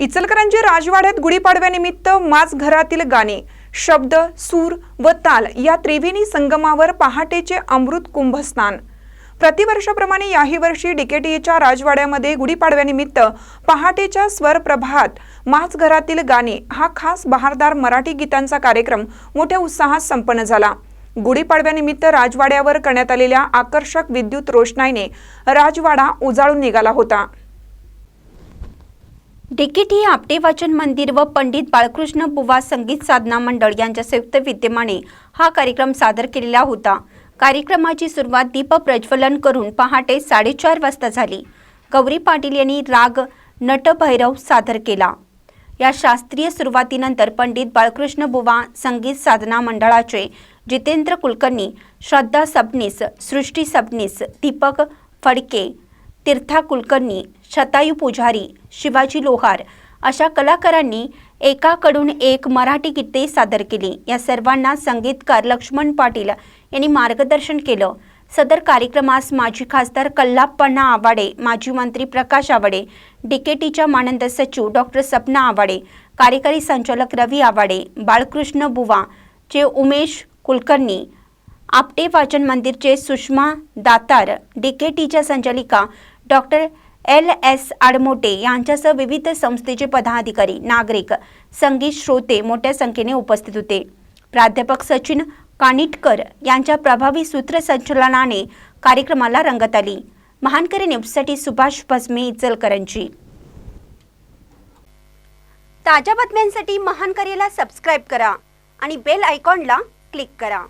इचलकरांची राजवाड्यात गुढीपाडव्यानिमित्त माझ घरातील गाणे शब्द सूर व ताल या त्रिवेणी संगमावर पहाटेचे अमृत कुंभस्नान. प्रतिवर्षाप्रमाणे याही वर्षी डीकेटीच्या राजवाड्यामध्ये गुढीपाडव्यानिमित्त पहाटेच्या स्वर प्रभात माझ घरातील गाणे हा खास बहारदार मराठी गीतांचा कार्यक्रम मोठ्या उत्साहात संपन्न झाला. गुढीपाडव्यानिमित्त राजवाड्यावर करण्यात आलेल्या आकर्षक विद्युत रोषणाईने राजवाडा उजाळून निघाला होता. डिकेटी आपटे वाचन मंदिर व पंडित बाळकृष्ण बुवा संगीत साधना मंडळ यांच्या संयुक्त विद्यमाने हा कार्यक्रम सादर केलेला होता. कार्यक्रमाची सुरुवात दीप प्रज्वलन करून पहाटे साडेचार वाजता झाली. गौरी पाटील यांनी राग नटभैरव सादर केला. या शास्त्रीय सुरुवातीनंतर पंडित बाळकृष्ण बुवा संगीत साधना मंडळाचे जितेंद्र कुलकर्णी श्रद्धा सबनीस सृष्टी सबनीस दीपक फडके तीर्था कुलकर्णी शतायू पुजारी शिवाजी लोहार अशा कलाकारांनी एकाकडून एक मराठी गीते सादर केली. या सर्वांना संगीतकार लक्ष्मण पाटील यांनी मार्गदर्शन केलं. सदर कार्यक्रमास माजी खासदार कल्लाप्पण्णा आवाडे माजी मंत्री प्रकाश आवाडे डीकेटीच्या मानंद सचिव डॉक्टर सपना आवाडे कार्यकारी संचालक रवी आवाडे बाळकृष्ण बुवा चे उमेश कुलकर्णी आपटे वाचन मंदिरचे सुषमा दातार डीकेटीच्या संचालिका डॉक्टर एल एस आडमोटे यांच्यासह विविध संस्थेचे पदाधिकारी नागरिक संगीत श्रोते मोठ्या संख्येने उपस्थित होते. प्राध्यापक सचिन कानिटकर यांच्या प्रभावी सूत्रसंचलनाने कार्यक्रमाला रंगत आली. महानकरी न्यूजसाठी सुभाष भस्मे इचलकरंजी. ताज्या बातम्यांसाठी महानकरीला सबस्क्राईब करा आणि बेल आयकॉनला क्लिक करा.